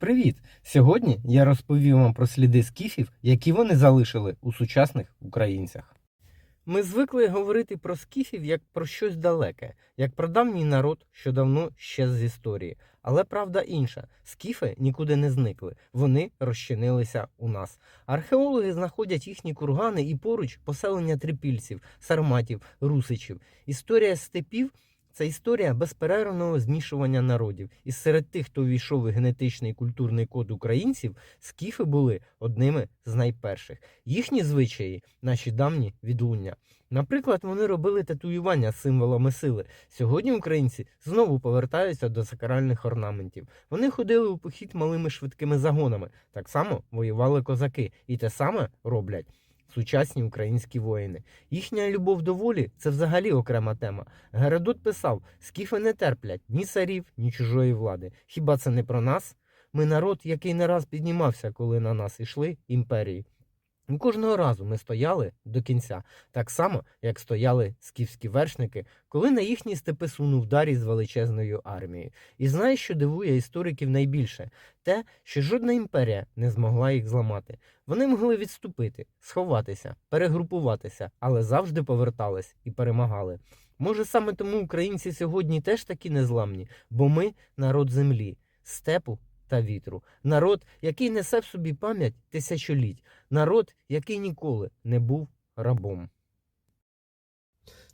Привіт! Сьогодні я розповім вам про сліди скіфів, які вони залишили у сучасних українцях. Ми звикли говорити про скіфів як про щось далеке, як про давній народ, що давно щез з історії. Але правда інша: скіфи нікуди не зникли, вони розчинилися у нас. Археологи знаходять їхні кургани і поруч поселення трипільців, сарматів, русичів. Історія степів це історія безперервного змішування народів. І серед тих, хто увійшов у генетичний і культурний код українців, скіфи були одними з найперших. Їхні звичаї наші давні відлуння. Наприклад, вони робили татуювання символами сили. Сьогодні українці знову повертаються до сакральних орнаментів. Вони ходили у похід малими швидкими загонами. Так само воювали козаки, і те саме роблять. Сучасні українські воїни. Їхня любов до волі це взагалі окрема тема. Геродот писав: скіфи не терплять ні царів, ні чужої влади. Хіба це не про нас? Ми народ, який не раз піднімався, коли на нас йшли імперії. Кожного разу ми стояли до кінця, так само, як стояли скіфські вершники, коли на їхні степи сунув дарі з величезною армією. І знаєш, що дивує істориків найбільше? Те, що жодна імперія не змогла їх зламати. Вони могли відступити, сховатися, перегрупуватися, але завжди повертались і перемагали. Може, саме тому українці сьогодні теж такі незламні, бо ми народ землі, степу та вітру, народ, який несе в собі пам'ять тисячоліть, народ, який ніколи не був рабом.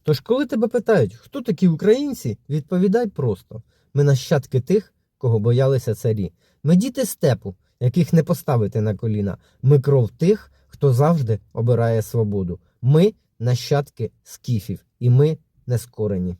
Тож, коли тебе питають, хто такі українці, відповідай просто: ми нащадки тих, кого боялися царі. Ми діти степу, яких не поставити на коліна. Ми кров тих, хто завжди обирає свободу. Ми нащадки скіфів, і ми не скорені.